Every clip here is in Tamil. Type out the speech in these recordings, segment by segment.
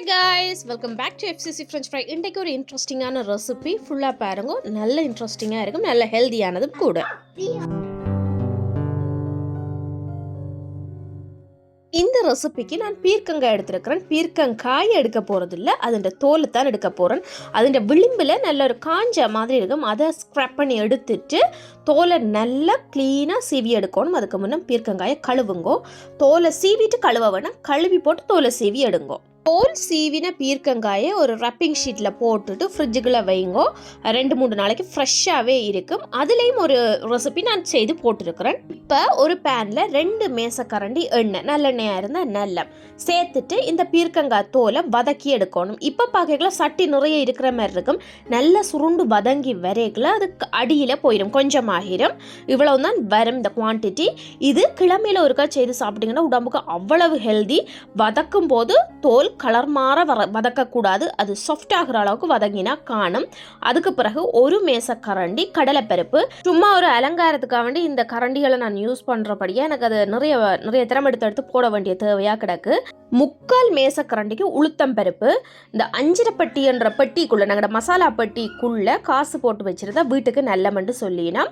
Hi guys welcome back to FCC French fry இன்றைக்கு ஒரு இன்ட்ரெஸ்டிங்கான ரெசிபி ஃபுல்லாக பாருங்க. நல்ல இன்ட்ரெஸ்டிங்காக இருக்கும். நல்ல ஹெல்தியானதும் கூட. இந்த ரெசிபிக்கு நான் பீர்க்கங்காய் எடுத்திருக்கிறேன். பீர்க்கங்காய் எடுக்க போகிறது இல்லை அதோட தோலை தான் எடுக்க போகிறேன் அதோட விளிம்பில் நல்ல ஒரு காஞ்ச மாதிரி இருக்கும். அதை ஸ்க்ரப் பண்ணி எடுத்துட்டு தோலை நல்லா க்ளீனாக சீவி எடுக்கணும். அதுக்கு முன்னே பீர்க்கங்காயை கழுவுங்கோ. தோலை சீவிட்டு கழுவ வேணாம். கழுவி போட்டு தோலை சீவி எடுங்கோ. தோல் சீவின பீர்க்கங்காயை ஒரு ரப்பிங் ஷீட்டில் போட்டுட்டு ஃப்ரிட்ஜுக்குள்ளே வைங்கோ. ரெண்டு மூணு நாளைக்கு ஃப்ரெஷ்ஷாகவே இருக்கும். அதுலேயும் ஒரு ரெசிபி நான் செய்து போட்டிருக்கிறேன். இப்போ ஒரு பேனில் ரெண்டு மேசக்கரண்டி எண்ணெய் நல்லெண்ணெயாக இருந்தால் நல்ல. சேர்த்துட்டு இந்த பீர்க்கங்காய் தோலை வதக்கி எடுக்கணும். இப்போ பார்க்கல சட்டி நிறைய இருக்கிற மாதிரி இருக்கும். நல்லா சுருண்டு வதங்கி வரைக்கல அது அடியில் போயிடும் கொஞ்சம் ஆகிரும் இவ்வளவு தான் வரும் இந்த குவான்டிட்டி இது கிழமையில் ஒருக்கா செய்து சாப்பிட்டிங்கன்னா உடம்புக்கு அவ்வளவு ஹெல்தி வதக்கும் போது தோல் கலர் மாற வர வதக்கக்கூடாது. அது சாஃப்ட் ஆகிற அளவுக்கு வதங்கினா காணும். அதுக்கு பிறகு ஒரு மேச கரண்டி கடலைப்பருப்பு. சும்மா ஒரு அலங்காரத்துக்காக வேண்டி இந்த கரண்டிகளை நான் யூஸ் பண்ணுறபடியே எனக்கு அது நிறைய நிறைய திறம் எடுத்து எடுத்து போட வேண்டிய தேவையாக கிடக்கு. முக்கால் மேசக்கரண்டிக்கு உளுத்தம் பருப்பு இந்த அஞ்சிரப்பட்டி என்ற பெட்டிக்குள்ளே நாங்கள் மசாலா பெட்டிக்குள்ளே காசு போட்டு வச்சுருந்தா வீட்டுக்கு நல்லமென்று சொல்லினா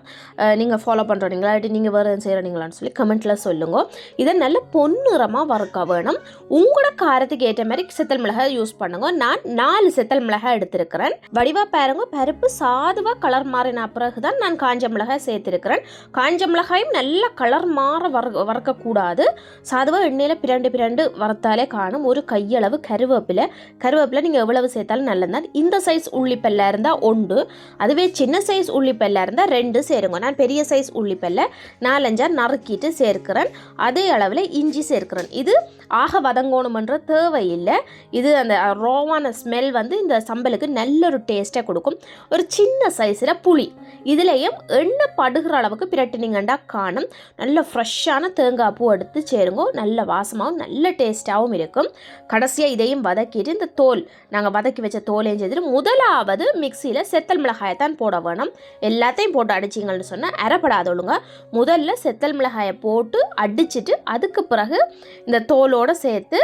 நீங்கள் ஃபாலோ பண்ணுறீங்களா இல்லாட்டி நீங்கள் வேறு செய்கிறீங்களான்னு சொல்லி கமெண்ட்டில் சொல்லுங்க. இதை நல்ல பொன்னிறமாக வறுக்க வேணும். உங்களோட காரத்துக்கு ஏற்ற மாதிரி செத்தல் மிளகாய் யூஸ் பண்ணுங்க. நான் நாலு செத்தல் மிளகாய் எடுத்திருக்கிறேன். வடிவாக பாருங்க பருப்பு சாதுவாக கலர் மாறின பிறகு தான் நான் காஞ்ச மிளகாய் சேர்த்திருக்கிறேன். காஞ்ச மிளகாயும் நல்லா கலர் மாற வறு வறுக்கக்கூடாது. சாதுவாக எண்ணெயில் பிரண்டு பிரண்டு பார்த்தாலே காணும் ஒரு கையளவு கருவேப்பிலை. கருவேப்பிலை நீங்கள் எவ்வளவு சேர்த்தாலும் நல்லது இந்த சைஸ் உள்ளிப்பெல்லாம் இருந்தால் ஒன்று. அதுவே சின்ன சைஸ் உள்ளிப்பெல்லாம் இருந்தால் ரெண்டு சேருங்க. நான் பெரிய சைஸ் உள்ளிப்பெல்ல நாலஞ்சா நறுக்கிட்டு சேர்க்கிறேன். அதே அளவில் இஞ்சி சேர்க்கிறேன். இது ஆக வதங்கணுமன்ற தேவையில்லை. இது அந்த ரோவான ஸ்மெல் வந்து இந்த சம்பலுக்கு நல்ல ஒரு டேஸ்ட்டை கொடுக்கும். ஒரு சின்ன சைஸில் புளி. இதுலேயும் எண்ணெய் படுகிற அளவுக்கு பிரட்டினீங்கண்டா காணும். நல்ல ஃப்ரெஷ்ஷான தேங்காய் பூ எடுத்து சேருங்க. நல்ல வாசமாகவும் நல்ல டேஸ்ட்டாகவும் இருக்கும். கடைசியாக இதையும் வதக்கிட்டு இந்த தோல் நாங்கள் வதக்கி வச்ச தோலையும் செய்துட்டு முதலாவது மிக்சியில் செத்தல் மிளகாயை தான் போட வேணும். எல்லாத்தையும் போட்டு அடிச்சிங்கன்னு சொன்னால் அரைப்படாதவளுங்க முதல்ல செத்தல் மிளகாயை போட்டு அடிச்சிட்டு அதுக்கு பிறகு இந்த தோலோடு சேர்த்து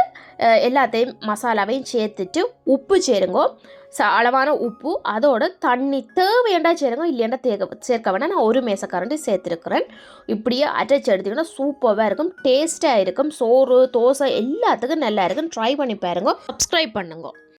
எல்லாத்தையும் மசாலாவையும் சேர்த்துட்டு உப்பு சேருங்கோ. அளவான உப்பு அதோட தண்ணி தேவையாண்டா சேருங்க இல்லையாண்டா தேக்க சேர்க்க வேணாம். நான் ஒரு மேசக்கரண்டி சேர்த்துருக்குறேன். இப்படியே அரைச்சி எடுத்தீங்கன்னா சூப்பராக இருக்கும் டேஸ்ட்டாக இருக்கும். சோறு தோசை எல்லாத்துக்கும் நல்லா இருக்கும். ட்ரை பண்ணி பாருங்க. சப்ஸ்கிரைப் பண்ணுங்க.